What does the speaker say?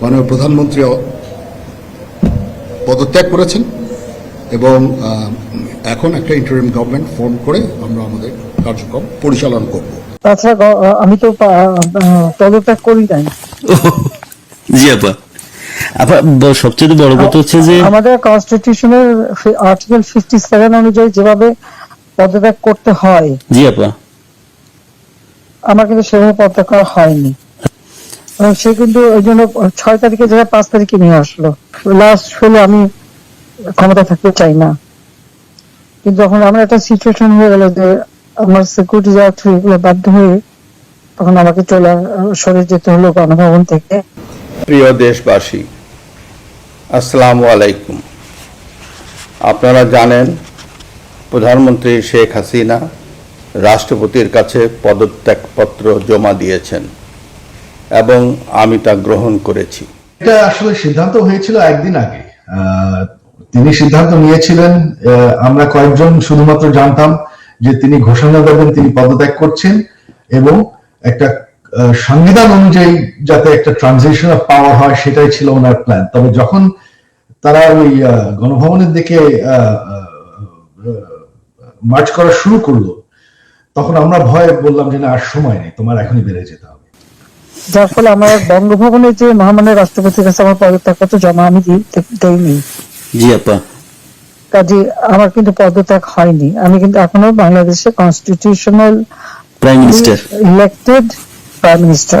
মাননীয় প্রধানমন্ত্রী পদত্যাগ করেছেন এবং এখন একটা ইন্টারিম গভর্নমেন্ট ফর্ম করে আমরা আমাদের কার্যক্রম পরিচালনা করব। তাছাড়া আমি তো পদত্যাগ করি নাই। জি আপা। আপা সবচেয়ে বড় কথা হচ্ছে যে আমাদের কনস্টিটিউশনের আর্টিকেল ফিফটি সেভেন অনুযায়ী যেভাবে পদত্যাগ করতে হয় জি আপা। আমার কিন্তু সেভাবে পদত্যাগ করা হয়নি। সে কিন্তু ওই জন্য ছয় তারিখে জায়গায় পাঁচ তারিখে নিয়ে আসলো। লাস্ট হলে আমি ক্ষমতা থাকতে চাই না। কিন্তু যখন আমার একটা সিচুয়েশন হয়ে গেল যে আমার সিকিউরিটি যাওয়ার থ্রু এগুলো বাধ্য হয়ে তখন আমাকে চলে সরে যেতে হলো গণভবন থেকে। প্রিয় দেশবাসী, আসসালামু আলাইকুম। আপনারা জানেন, প্রধানমন্ত্রী শেখ হাসিনা রাষ্ট্রপতির কাছে পদত্যাগপত্র জমা দিয়েছেন। এবং আমি তা গ্রহণ করেছি। এটা আসলে সিদ্ধান্ত হয়েছিল একদিন আগে। তিনি সিদ্ধান্ত নিয়েছিলেন আমরা কয়েকজন শুধুমাত্র জানতাম যে তিনি ঘোষণা দেবেন, তিনি পদত্যাগ করছেন এবং একটা সংবিধান অনুযায়ী যাতে একটা ট্রানজিশন অফ পাওয়ার হয়, সেটাই ছিল ওনার প্ল্যান তবে যখন তারা ওই গণভবনের দিকে মার্চ করা শুরু করল, তখন আমরা ভয়ে বললাম যে না, আর সময় নেই, তোমার এখনই বেড়ে যেতে হবে। যার ফলে আমার বঙ্গভবনে যে মহামান্য রাষ্ট্রপতির কাছে আমার পদত্যাগপত্র জমা আমি দেইনি। জি আপা। কাজে আমার কিন্তু পদত্যাগ হয়নি। আমি কিন্তু এখনও বাংলাদেশে constitutional prime minister elected prime minister